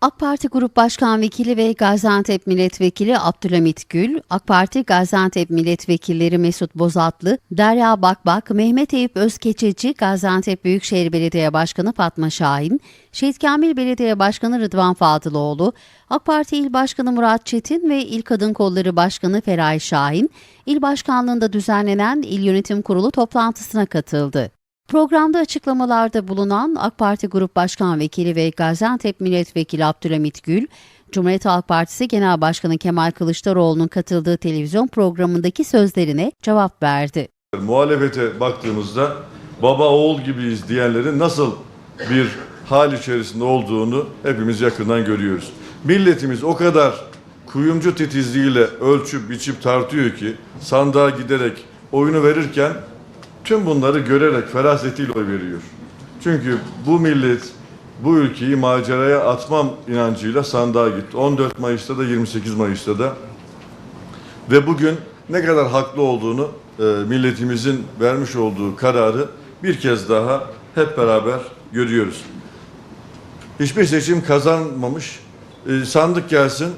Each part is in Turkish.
AK Parti Grup Başkan Vekili ve Gaziantep Milletvekili Abdülhamit Gül, AK Parti Gaziantep Milletvekilleri Mesut Bozatlı, Derya Bakbak, Mehmet Eyüp Özkeçeci, Gaziantep Büyükşehir Belediye Başkanı Fatma Şahin, Şehit Kamil Belediye Başkanı Rıdvan Fadıloğlu, AK Parti İl Başkanı Murat Çetin ve İl Kadın Kolları Başkanı Feray Şahin, İl Başkanlığında düzenlenen İl Yönetim Kurulu toplantısına katıldı. Programda açıklamalarda bulunan AK Parti Grup Başkan Vekili ve Gaziantep Milletvekili Abdülhamit Gül, Cumhuriyet Halk Partisi Genel Başkanı Kemal Kılıçdaroğlu'nun katıldığı televizyon programındaki sözlerine cevap verdi. Muhalefete baktığımızda baba oğul gibiyiz diyenlerin nasıl bir hal içerisinde olduğunu hepimiz yakından görüyoruz. Milletimiz o kadar kuyumcu titizliğiyle ölçüp biçip tartıyor ki sandığa giderek oyunu verirken tüm bunları görerek ferasetiyle oy veriyor. Çünkü bu millet bu ülkeyi maceraya atmam inancıyla sandığa gitti. 14 Mayıs'ta da 28 Mayıs'ta da ve bugün ne kadar haklı olduğunu e, milletimizin vermiş olduğu kararı bir kez daha hep beraber görüyoruz. Hiçbir seçim kazanmamış, e, sandık gelsin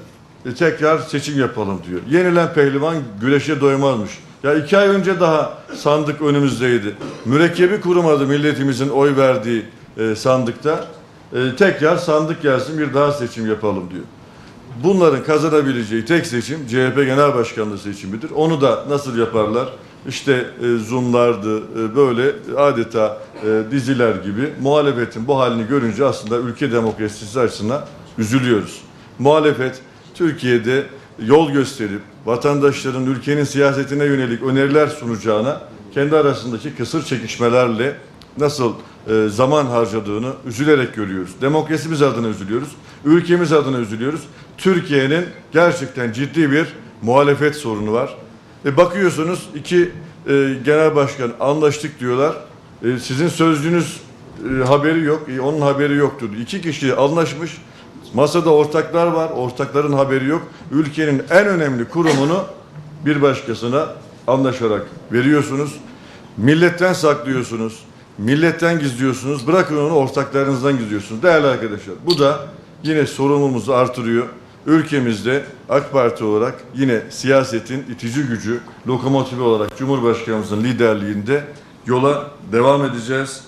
e, tekrar seçim yapalım diyor. Yenilen pehlivan güreşe doymazmış. Ya iki ay önce daha sandık önümüzdeydi. Mürekkebi kurumadı milletimizin oy verdiği e, sandıkta. E, tekrar sandık gelsin bir daha seçim yapalım diyor. Bunların kazanabileceği tek seçim CHP Genel Başkanlığı seçimidir. Onu da nasıl yaparlar? İşte e, Zoom'lardı, e, böyle adeta e, diziler gibi muhalefetin bu halini görünce aslında ülke demokrasisi açısından üzülüyoruz. Muhalefet Türkiye'de yol gösterip vatandaşların ülkenin siyasetine yönelik öneriler sunacağına kendi arasındaki kısır çekişmelerle nasıl e, zaman harcadığını üzülerek görüyoruz. Demokrasimiz adına üzülüyoruz. Ülkemiz adına üzülüyoruz. Türkiye'nin gerçekten ciddi bir muhalefet sorunu var. E, bakıyorsunuz iki e, genel başkan anlaştık diyorlar. E, sizin sözcünüz e, haberi yok. E, onun haberi yoktur. İki kişi anlaşmış. Masada ortaklar var. Ortakların haberi yok. Ülkenin en önemli kurumunu bir başkasına anlaşarak veriyorsunuz. Milletten saklıyorsunuz. Milletten gizliyorsunuz. Bırakın onu ortaklarınızdan gizliyorsunuz. Değerli arkadaşlar bu da yine sorumluluğumuzu artırıyor. Ülkemizde AK Parti olarak yine siyasetin itici gücü, lokomotifi olarak Cumhurbaşkanımızın liderliğinde yola devam edeceğiz.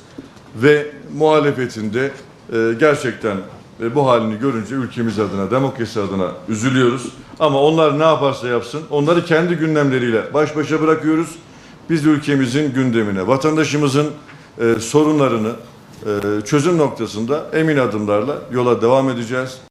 Ve muhalefetinde e, gerçekten e, bu halini görünce ülkemiz adına, demokrasi adına üzülüyoruz. Ama onlar ne yaparsa yapsın, onları kendi gündemleriyle baş başa bırakıyoruz. Biz ülkemizin gündemine, vatandaşımızın e, sorunlarını e, çözüm noktasında emin adımlarla yola devam edeceğiz.